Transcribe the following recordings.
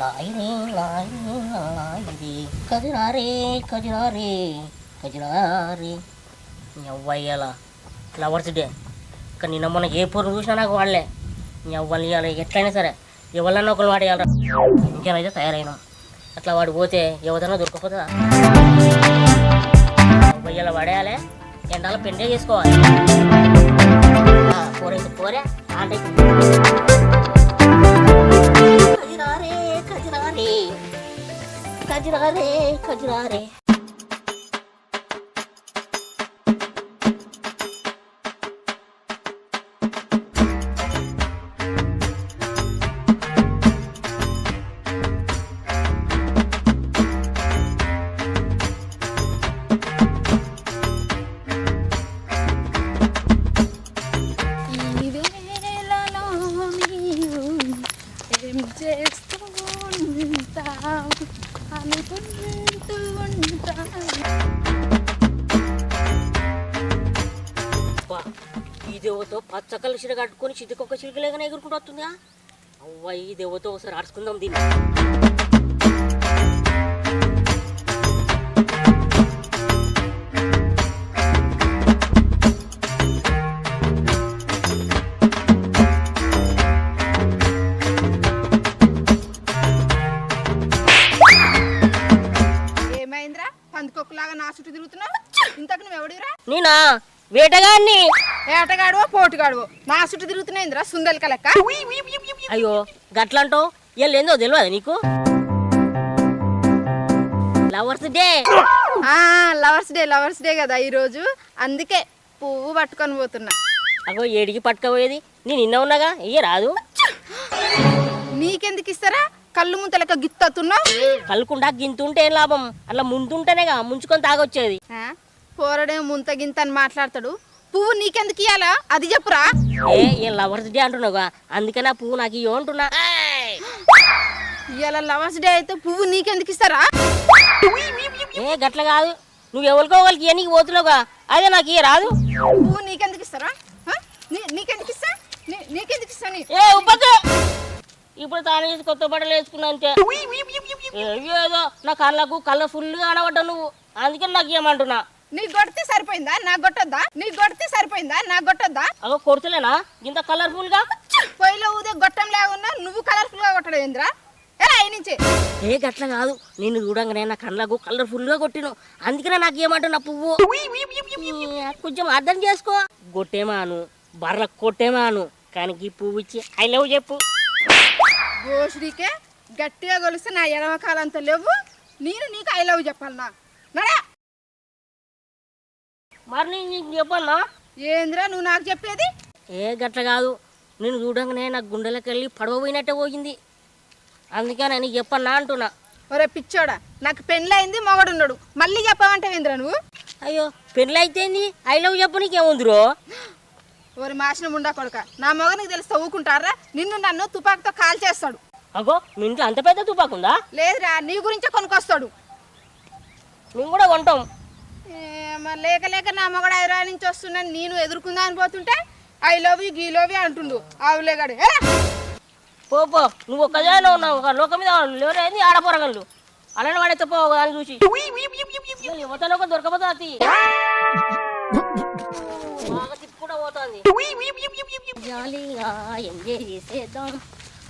లాయిని లాయిని లాయిని కజిరారే కజిరారే కజిరారే. ఎవ్వయ్యాల flowers day. కానీ నిన్న మొన్న ఏ పూర్వం చూసినా నాకు వాళ్ళే. ఎవ్వరు ఇవ్వాలి ఎట్లయినా సరే. ఎవరన్నా ఒకరు వాడేయాలరా ఇంకేమైతే తయారైనా. అట్లా వాడు పోతే ఎవరైనా దొరకపోతుందా? ఇలా వాడేయాలి. ఎండాలో పెండే చేసుకోవాలి. పోరే పోరే అంటే కజిరారే కజిరారే ఈ దేవతో పచ్చ కలిసిన కట్టుకొని చితికొక్క చిలుకలేగానే ఎగురుకుంటూ వస్తుందా అవ్వ ఈ దేవతో ఒకసారి ఆడుచుకుందాం దీన్ని. ఏమైందిరా? పందుకొక్కలాగా నా చుట్టూ తిరుగుతున్నావు? ఇంతకు నువ్వు ఎవడిరా నేనా? వేటగాన్ని ఏటగాడువో పోటుగాడువో. నా చుట్టూ తిరుగుతున్నాయిందిరా సుందలిక లెక్క. అయ్యో గట్లంటావు? ఇవాళ ఏందో తెలియదు నీకు? Lovers day. ఆ లవర్స్ డే లవర్స్ డే కదా ఈరోజు. అందుకే పువ్వు పట్టుకొని పోతున్నా. అగో ఏడికి పట్టుకపోయేది? నేను నిన్న ఉన్నాగా? ఇయ్య రాదు. నీకెందుకు ఇస్తారా? కళ్ళు ముంతలక గిత్తతున్నావు? కలుకుండా గింతుంటే ఏం లాభం? అట్లా ముందుంటేనేగా ముంచుకొని తాగొచ్చేది? పోరడే ముంత గింత అని మాట్లాడతాడు. పువ్వు నీకెందుకు ఇయ్యాలా? అది చెప్పురా. ఏ ఏ లవర్స్ డే అంటున్నావుగా? అందుకే నా పువ్వు నాకు ఇయ్యో అంటున్నా. ఇవాళ లవర్స్ డే అయితే పువ్వు నీకెందుకు ఇస్తారా? ఏ గట్ల కాదు. నువ్వు ఎవరికో వాళ్ళకి ఇయ్య నీకు పోతున్నావుగా? అదే నాకు ఇయ్య రాదు. పువ్వు నీకెందుకు ఇస్తారా? నీ- నీకెందుకు ఇస్తా? నీ- నీకెందుకు ఇస్తా నీ? ఏ ఉపక ఇప్పుడు తాను చేసి కొత్త బట్టలు వేసుకున్నా అంతే. ఏదో నా కళ్ళకు కలర్ఫుల్గా కనబడ్డా నువ్వు. అందుకని నాకు ఇయ్యమంటున్నా. నీ కొడితే సరిపోయిందా? నాకు కొట్టొద్దా నీ కొడితే సరిపోయిందా? నాకు కొట్టొద్దా అగో కొడుతులేనా? ఇంత కలర్ఫుల్గా పొయ్యిలో ఊదే గొట్టం ఉన్నా నువ్వు కలర్ఫుల్గా కొట్టడం ఏందిరా? నుంచి? ఏ గట్ల కాదు. నేను చూడంగానే నా కళ్ళకు కలర్ఫుల్గా కొట్టిను. అందుకనే నాకు ఏమంటున్నా పువ్వు? కొంచెం అర్థం చేసుకో. కొట్టేమాను బర్ర కొట్టేమాను కానీ ఈ పువ్వు ఇచ్చి ఐ లవ్ చెప్పు. గోషుడికే గట్టిగా కొలిస్తే నా ఎడమ కాలంతో లేవు. నేను నీకు ఐ లవ్ చెప్పాలనా నడా? మరి నేను నీకు చెప్పన్నా ఏందిరా నువ్వు నాకు చెప్పేది? ఏ గట్ల కాదు. నేను చూడంగానే నా గుండెలకు వెళ్ళి పడవ పోయినట్టే పోయింది అందుకని నీకు చెప్పన్నా అంటున్నా. ఒరే పిచ్చోడా నాకు పెళ్ళయింది మొగడున్నాడు. మళ్ళీ చెప్పావంటే ఏందిరా నువ్వు? అయ్యో పెళ్ళి అయితేంది ఐ లవ్ చెప్పు నీకేముందిరో? ఒరి మాసిన ముండా కొడుక నా మొగ నీకు తెలిసి తవ్వుకుంటారా? నిన్ను నన్ను తుపాకుతో కాల్ చేస్తాడు. అగో మీ ఇంట్లో అంత పెద్ద తుపాకుందా? లేదురా నీ గురించే కొనుక్కొస్తాడు. మేము కూడా కొంటాం. లేక లేక నా మొగడు హైదరాబాద్ నుంచి వస్తున్నాను నేను ఎదుర్కొందా అని పోతుంటే ఐ లవ్ యూ గీ లవ్ యూ అంటుండు ఆవులేగాడు? పో పో. నువ్వు ఒక్కదానే ఉన్నావు ఒక లోకం మీద లేవరేంది ఆడపోరగలరు అలానే వాడైతే పో అని చూసి. యువతలో ఒక దొరకపోతే అతి? బాగా తిప్పుకుంటూ పోతుంది. జాలీగా ఎంజాయ్ చేసేద్దాం.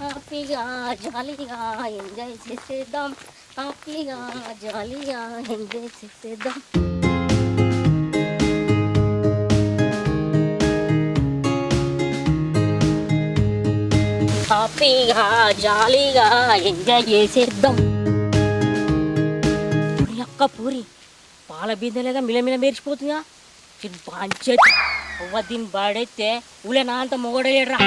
హ్యాపీగా జాలీగా ఎంజాయ్ చేసేద్దాం. హ్యాపీగా జాలీగా ఎంజాయ్ చేసేద్దాం. హ్యాపీగా జాలీగా ఎంజాయ్ చేసేద్దాం. అక్క పూరి. పాల బిందెలేగా మిలమిల మేర్చిపోతుందా పంచేది అవ్వ దీన్ని బాడైతే ఉలే నా అంత మొగడలేడరా.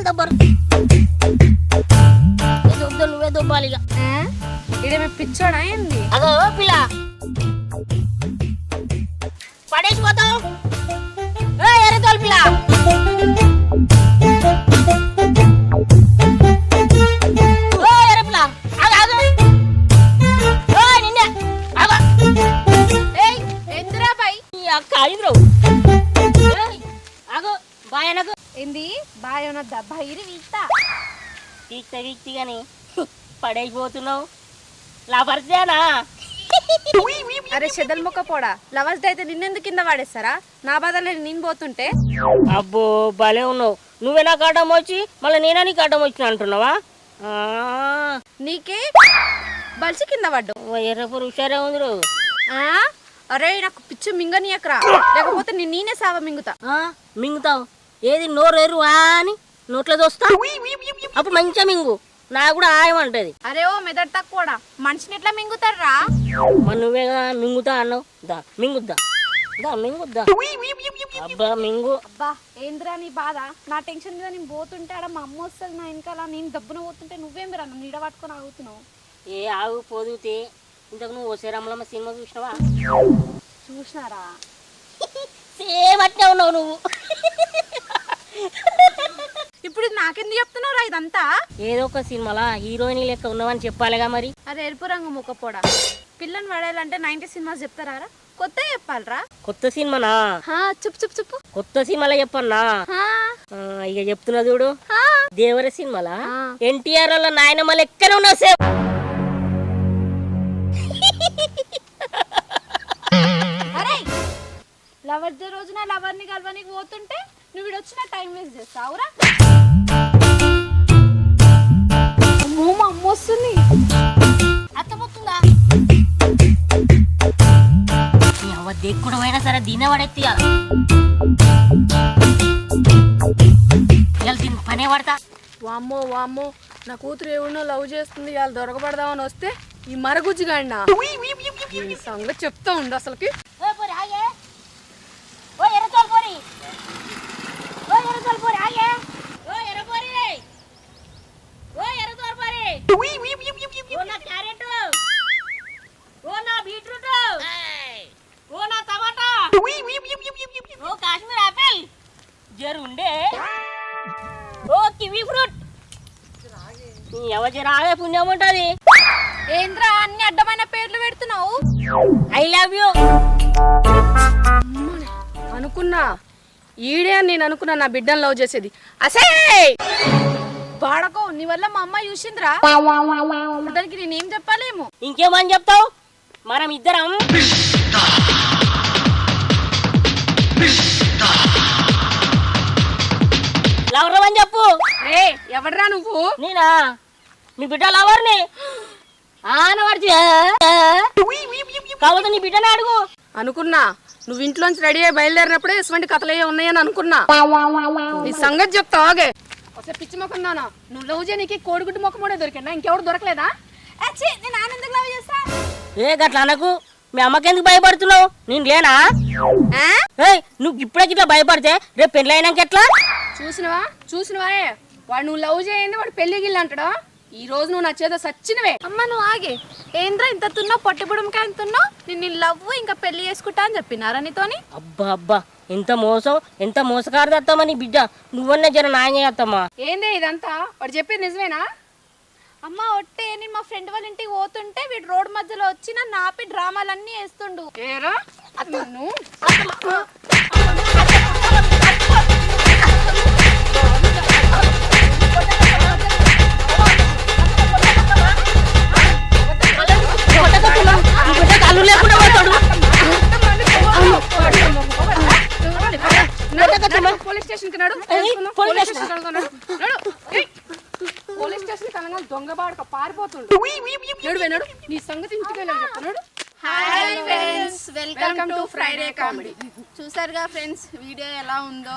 Voldemort. వీక్తి కానీ పడేసిపోతున్నావు లవర్సేనా అరే చెదల్ మొక్క పోడా. లవర్స్ డే అయితే నిన్నెందుకు కింద వాడేస్తారా? నా బాధలో నేను పోతుంటే. అబ్బో భలే ఉన్నావు. నువ్వే నాకు అడ్డం వచ్చి మళ్ళీ నేనే నీకు అడ్డం వచ్చిన అంటున్నావా? ఆ, నీకే బలిసి కింద పడ్డు ఓ ఎర్రపూరు హుషారే ఉంది రో. ఆ? అరే నాకు పిచ్చి మింగనీయకరా. లేకపోతే నేను నేనే సావ మింగుతా. ఆ మింగుతావు. ఏది నోరేరు అని? నోట్లో దోస్తా అప్పుడు మంచిగా మింగు. నాకు కూడా ఆయమంటది అరే ఓ మెదడు తక్కువడా? మనిషిని ఎట్లా మింగుతారా మరి నువ్వే కదా మింగుతా అన్నావు? దా మింగుద్దా? దా మింగుద్దా? అబ్బా మింగు. అబ్బా ఏంద్రా నీ బాధ? నా టెన్షన్ మీద నేను పోతుంటే ఆడ మా అమ్మ వస్తుంది నా వెనకాల. నేను దబ్బున పోతుంటే నువ్వేం రా నీడ పట్టుకొని ఆగుతున్నావు? ఏ ఆగు పోదుతే ఇంతకు నువ్వు శ్రీరామలమ్మ సినిమా చూసినావా? చూసినారా? సేమ్ అట్నే ఉన్నావు నువ్వు. ఇప్పుడు ఇది నాకెందుకు చెప్తున్నావురా ఇదంతా? ఏదో ఒక సినిమాలా? హీరోయిన్ లెక్క ఉన్నావని చెప్పాలిగా మరి. అరే ఎరుపు రంగు ముక్కపోడా పిల్లని పడేయాలంటే నైన్టీ సినిమాస్ చెప్తారా కొత్త చెప్పాలరా? కొత్త సినిమానా? చెప్పు చెప్పు చెప్పు. కొత్త సినిమాలో చెప్పన్నా? ఇక చెప్తున్నా చూడు. దేవర సినిమాలా. ఎన్టీఆర్ వాళ్ళ నాయనమ్మ లెక్కనే ఉన్నావు సేమ్ అరే లవర్ డే రోజున లవర్ని కలవనికి పోతుంటే నువ్వు వచ్చిన టైం వేస్ట్ చేస్తావురా? అమ్మో మా అమ్మ వస్తుంది అవ్వ దిక్కుడు అయినా సరే దీనే పడెత్తి ఇవాళ దీని పనే పడతా వామ్మో వామ్మో. నా కూతురు ఎవరినో లవ్ చేస్తుంది వాళ్ళు దొరకబడదామని వస్తే ఈ మరగుజ్జు గాడినా? ఈ సంగతి చెప్తా ఉండు అసలుకి ఓ పోరి ఆగే ఓ ఎర్ర తోలు పోరి ఓ ఎర్ర తోలు పోరి ఆగే ఓ ఎర్ర పోరి ఓ ఎర్ర తోలు పోరి ఓ నా క్యారెట్. ఓ నా బీట్రూట్. ఓ నా టమాటా. ఓ కాశ్మీర్ ఆపిల్. జరుండే. ఓ కివీ ఫ్రూట్. ఎవరి రాగే పుణ్యం ఉంటుంది. ఏంద్రా అన్ని అడ్డమైన పేర్లు పెడుతున్నావు? I love you. అనుకున్నా. ఈడే అని నేను అనుకున్నా నా బిడ్డను లవ్ చేసేది. అసే! బాడకో నీ వల్ల మా అమ్మ చూసిందిరా. దానికి నేనేం చెప్పాలేమో. ఇంకేమని చెప్తావు? మనం ఇద్దరం. లవర్ అని చెప్పు. రే ఎవడ్రా నువ్వు? నేనా? మీ బిడ్డ లవర్ని? కాకపోతే నీ బిడ్డని అడుగు. అనుకున్నా. నువ్వు ఇంట్లోంచి రెడీ అయ్యి బయలుదేరినప్పుడే ఇటువంటి కథలే ఉన్నాయని అనుకున్నా. నీ సంగతి చెప్తా ఆగే. అసలు పిచ్చి మొఖం దానా నువ్వు లవ్ చేయనీకి కోడిగుడ్డు మొఖం కూడా దొరికిందా. ఇంకెవడు దొరకలేదా? అచ్చి నేను ఆనందకు లవ్ చేస్తా? ఏ గట్ల అనకు. మీ అమ్మకి ఎందుకు భయపడుతున్నావు? నేను లేనా? ఆ? ఏయ్ నువ్వు ఇప్పుడే ఇట్లా భయపడితే రేపు పెళ్ళి అయినాక ఎట్లా? చూసినవా? చూసినవా? వాడు నువ్వు లవ్ చేయండి వాడు పెళ్ళి గిల్లి అంటాడా? ఈ రోజు నువ్వు నా చేత సచ్చినవే. అమ్మ నువ్వు ఆగే. ఏంద్రా ఇంత తున్నావు? పొట్టి బుడంకాయ ఎంత తున్నావు నేను నీ లవ్ ఇంకా పెళ్ళి చేసుకుంటా అని చెప్పినారా నీతోని? అబ్బా అబ్బా. ఎంత మోసం ఎంత మోసకారు అత్తమ్మా నీ బిడ్డ. నువ్వన్నా జర నాయ అత్తమ్మా ఏందే ఇదంతా? వాడు చెప్పేది నిజమేనా? అమ్మ ఒట్టే నేను మా ఫ్రెండ్ వాళ్ళ ఇంటికి పోతుంటే వీడు రోడ్ మధ్యలో వచ్చి నన్ను ఆపి డ్రామాలన్నీ వేస్తుండు. ఏరా? నిన్ను? పోలీస్ స్టేషన్కి నడు. నడు. ఏయ్. పోలీస్ స్టేషన్కి అనగా దొంగ బాడక పారిపోతుండు. నడు నడు. నీ సంగతి ఇంటికి వెళ్ళాలి చెప్తున్నాడు hi friends welcome to Friday comedy చూసారుగా ఫ్రెండ్స్ వీడియో ఎలా ఉందో?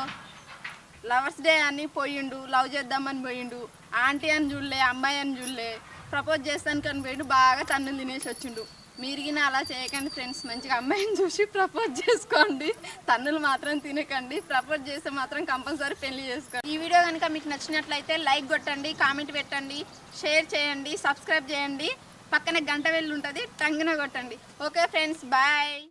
లవర్స్ డే అని పోయిండు లవ్ చేద్దామని పోయిండు ఆంటీ అని చూడలే అమ్మాయి అని చూడలే ప్రపోజ్ చేస్తానికి అని పోయిండు బాగా తన్నులు తినేసి వచ్చిండు. మీరిగిన అలా చేయకండి ఫ్రెండ్స్. మంచిగా అమ్మాయిని చూసి ప్రపోజ్ చేసుకోండి. తన్నులు మాత్రం తినకండి. ప్రపోజ్ చేస్తే మాత్రం కంపల్సరీ పెళ్ళి చేసుకోండి. ఈ వీడియో కనుక మీకు నచ్చినట్లయితే లైక్ కొట్టండి కామెంట్ పెట్టండి షేర్ చేయండి సబ్స్క్రైబ్ చేయండి. పక్కన గంట వెళ్ళి ఉంటుంది టంగున కొట్టండి. Okay friends bye.